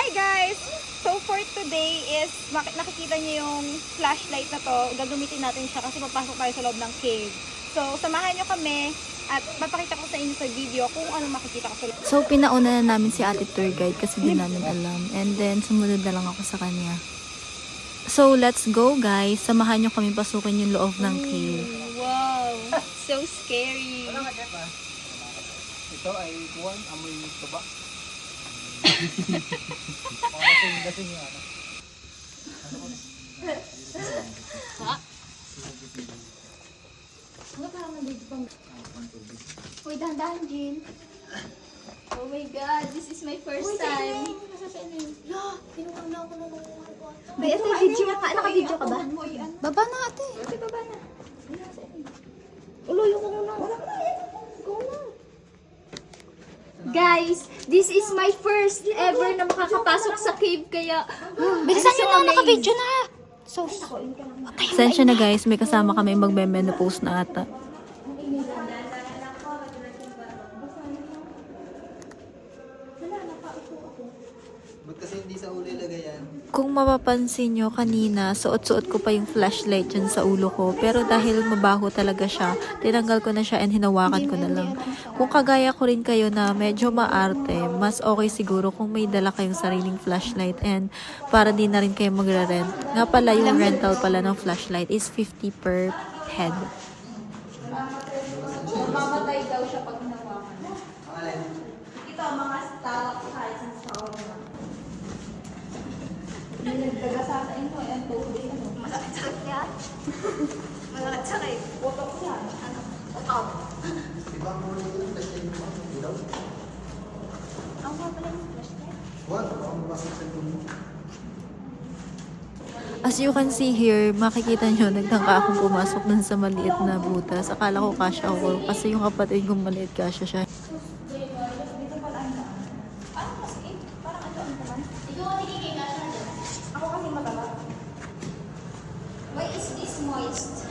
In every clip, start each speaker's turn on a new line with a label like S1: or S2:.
S1: Hi guys! So for today is mak- nakikita niyo yung flashlight na to. Gagamitin natin siya kasi papasok tayo sa loob ng cave. So samahan niyo kami at papakita ko sa inyo sa video kung ano makikita ko sa loob.
S2: So, pinauna na namin si ate tour guide kasi di namin alam. And then, sumunod na lang ako sa kanya. So, let's go guys. Samahan nyo kami pasukin yung loob ng cave.
S1: Wow! So scary!
S3: Ito ay kuwan, amoy tuba. Lasing, lasing yung ano.
S1: Uy, dahan-dahan, Jean. Oh my God, this is my first time.
S4: May ito, video ka. Naka-video ka ba?
S2: Baba na ate.
S4: Uloy ko muna. Guys, this is my first ever na makakapasok sa cave kaya
S2: Bilisan
S4: I'm so
S2: nyo na, naka-video na. So, Sensya na guys, may kasama kami magme-menopause na ata.
S3: Ba't kasi hindi sa ulo ilagay yan?
S2: Kung mapapansin nyo kanina, suot-suot ko pa yung flashlight dyan sa ulo ko. Pero dahil mabaho talaga siya, tinanggal ko na siya and hinawakan ko na lang. Kung kagaya ko rin kayo na medyo maarte, mas okay siguro kung may dala kayong sariling flashlight and para di na rin kayo magre-rent. Nga pala yung rental pala ng flashlight is 50 per head.
S1: Mamatay daw siya pag hinawakan. Ito, mga May nagdagasasain ko, yan po.
S4: Malakit yan. Malakit sakit.
S1: Botox yan. Ano?
S4: Otaw.
S3: Di ba ang ulo ito, kasi yung ano, ilaw?
S4: Ang mga pala yung flashlight.
S3: Kuwan, baka mabasag sa tumo.
S2: As you can see here, makikita nyo, nagtangka akong pumasok dun sa maliit na butas. Akala ko kasha ako kasi yung kapatid kong maliit kasha siya.
S4: Why is this moist?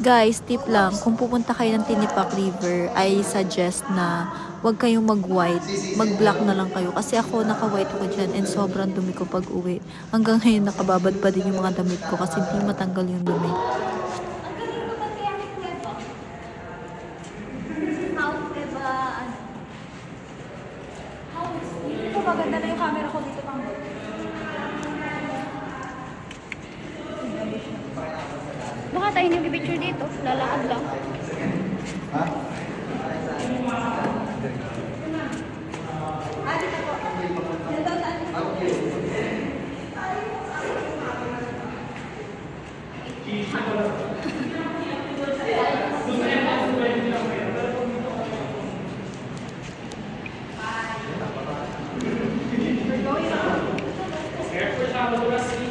S2: Guys, tip lang, kung pupunta kayo ng Tinipak River, I suggest na huwag kayong mag-white, mag-black na lang kayo. Kasi ako, naka-white ako dyan and sobrang dumi ko pag uwi. Hanggang ngayon, nakababad pa din yung mga damit ko kasi hindi matanggal yung dumi.
S1: Maganda na yung camera ko dito pang.
S4: tayo nyo picture dito. Lalakad lang. Ha? Thank you.